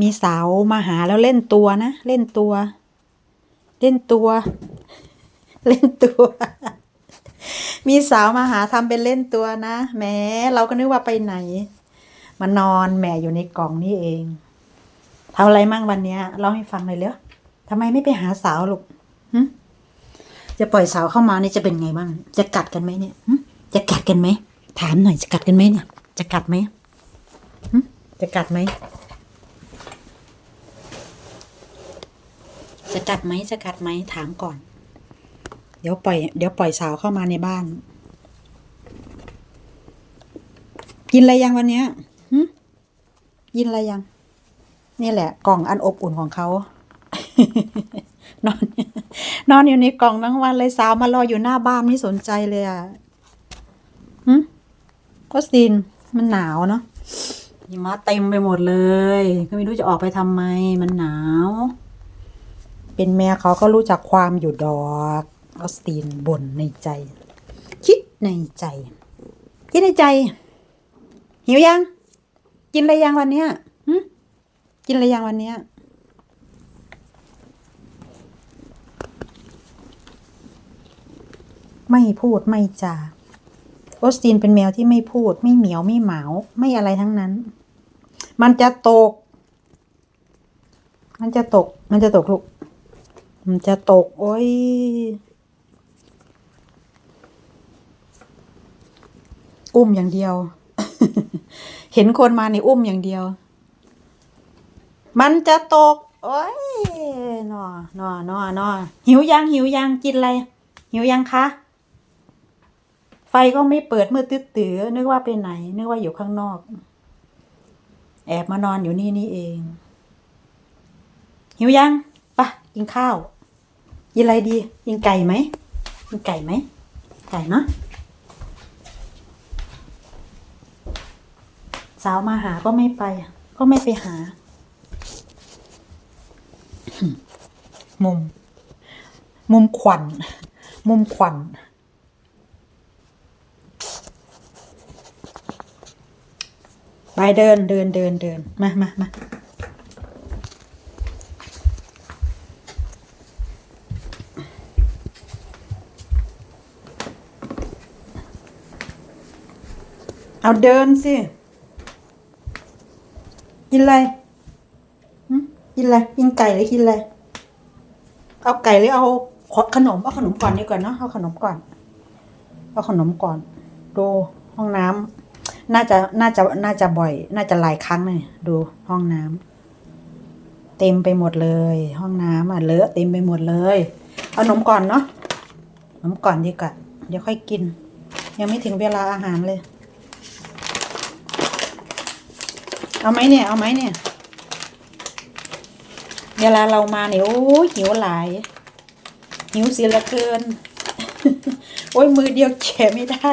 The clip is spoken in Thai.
มีสาวมาหาแล้วเล่นตัวนะ เล่นตัว เล่นตัว เล่นตัว มีสาวมาหาทำเป็นเล่นตัวนะแหมเราก็นึกว่าไปไหน มานอนแหมอยู่ในกล่องนี่เองทำอะไรมั่งวันเนี้ยเล่าให้ฟังเลยเร็วทำไมไม่ไปหาสาวลูกจะปล่อยสาวเข้ามานี่จะเป็นไงบ้าง จะกัดกันไหมเนี่ยจะกัดกันไหม ถามหน่อยจะกัดกันไหมเนี่ย จะกัดไหมจะกัดไหม จะกัดไหมจะกัดไหมถามก่อน เดี๋ยวปล่อย เดี๋ยวปล่อยสาวเข้ามาในบ้าน กินอะไรยังวันเนี้ยหึกินอะไรยัง นี่แหละ กล่องอันอบอุ่นของเขา นอน นอนอยู่ในกล่องทั้งวันเลยสาวมารออยู่หน้าบ้านไม่สนใจเลยอะหึก็สินมันหนาวเนาะหิมะเต็มไปหมดเลย ก็ไม่รู้จะออกไปทำไมมันหนาว เป็นแม่เขาก็รู้จักความอยู่ดอกออสตินบ่นในใจ คิดในใจ คิดในใจ หิวยัง กินอะไรยังวันเนี้ยกินอะไรยังวันเนี้ยไม่พูดไม่จาออสตินเป็นแมวที่ไม่พูด ไม่เหมียวไม่เหมาไม่อะไรทั้งนั้น มันจะตก มันจะตก มันจะตกลูก มันจะตก โอ้ย อุ้มอย่างเดียว เห็นคนมาในอุ้มอย่างเดียว มันจะตก โอ้ยนอนอนอนอหิวยังหิวยังกินอะไร หิวยังคะ ไฟก็ไม่เปิดมืดตื้อตือนึกว่าไปไหน นึกว่าอยู่ข้างนอก แอบมานอนอยู่นี่นี่เอง หิวยัง กินข้าวกินอะไรดีกินไก่ไหมกินไก่ไหมไก่เนาะสาวมาหาก็ไม่ไป ก็ไม่ไปหา มุม มุมขวัญมุมขวัญไปเดินเดินเดินเดินมามามา เอาเดินสิ กินอะไรกินอะไร กินไก่หรือกินอะไร เอาไก่หรือเอาขนม เอาขนมก่อนดีกว่าเนาะ เอาขนมก่อน เอาขนมก่อน ดูห้องน้ำน่าจะ น่าจะ น่าจะบ่อย น่าจะหลายครั้งเลยดูห้องน้ำเต็มไปหมดเลย ห้องน้ำอะเลอะเต็มไปหมดเลย เอาขนมก่อนเนาะขนมก่อนดีกว่า เดี๋ยวค่อยกิน ยังไม่ถึงเวลาอาหารเลย เอาไหมเนี่ย เอาไหมเนี่ย เวลาเรามาเนี่ยโอ้หิวหลาย หิวเสียละเกิน โอ้ยมือเดียวแฉะไม่ได้